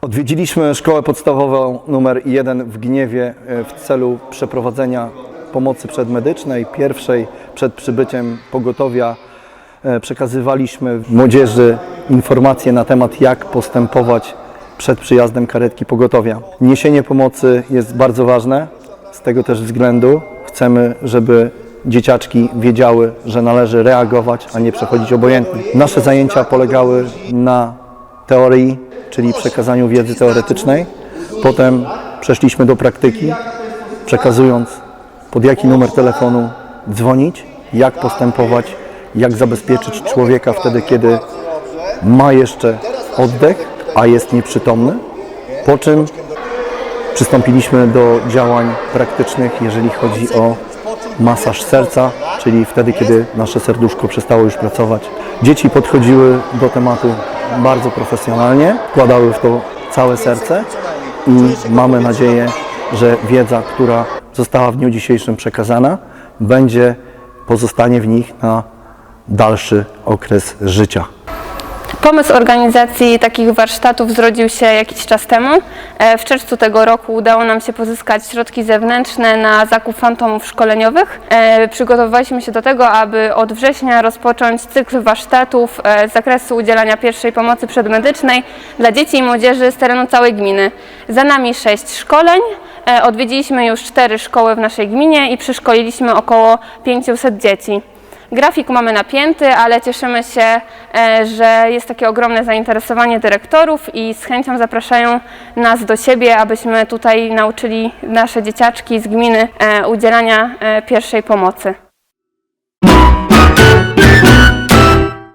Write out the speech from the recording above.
Odwiedziliśmy szkołę podstawową numer 1 w Gniewie e, w celu przeprowadzenia pomocy przedmedycznej, pierwszej przed przybyciem pogotowia. E, Przekazywaliśmy młodzieży informacje na temat, jak postępować przed przyjazdem karetki pogotowia. Niesienie pomocy jest bardzo ważne, z tego też względu chcemy, żeby dzieciaczki wiedziały, że należy reagować, a nie przechodzić obojętnie. Nasze zajęcia polegały na teorii, czyli przekazaniu wiedzy teoretycznej. Potem przeszliśmy do praktyki, przekazując pod jaki numer telefonu dzwonić, jak postępować, jak zabezpieczyć człowieka wtedy, kiedy ma jeszcze oddech, a jest nieprzytomny. Po czym przystąpiliśmy do działań praktycznych, jeżeli chodzi o masaż serca, czyli wtedy, kiedy nasze serduszko przestało już pracować. Dzieci podchodziły do tematu bardzo profesjonalnie, wkładały w to całe serce i mamy nadzieję, że wiedza, która została w dniu dzisiejszym przekazana, będzie pozostanie w nich na dalszy okres życia. Pomysł organizacji takich warsztatów zrodził się jakiś czas temu. E, W czerwcu tego roku udało nam się pozyskać środki zewnętrzne na zakup fantomów szkoleniowych. E, Przygotowywaliśmy się do tego, aby od września rozpocząć cykl warsztatów e, z zakresu udzielania pierwszej pomocy przedmedycznej dla dzieci i młodzieży z terenu całej gminy. Za nami sześć szkoleń. Odwiedziliśmy już cztery szkoły w naszej gminie i przeszkoliliśmy około 500 dzieci. Grafik mamy napięty, ale cieszymy się, e, że jest takie ogromne zainteresowanie dyrektorów i z chęcią zapraszają nas do siebie, abyśmy tutaj nauczyli nasze dzieciaczki z gminy e, udzielania e, pierwszej pomocy.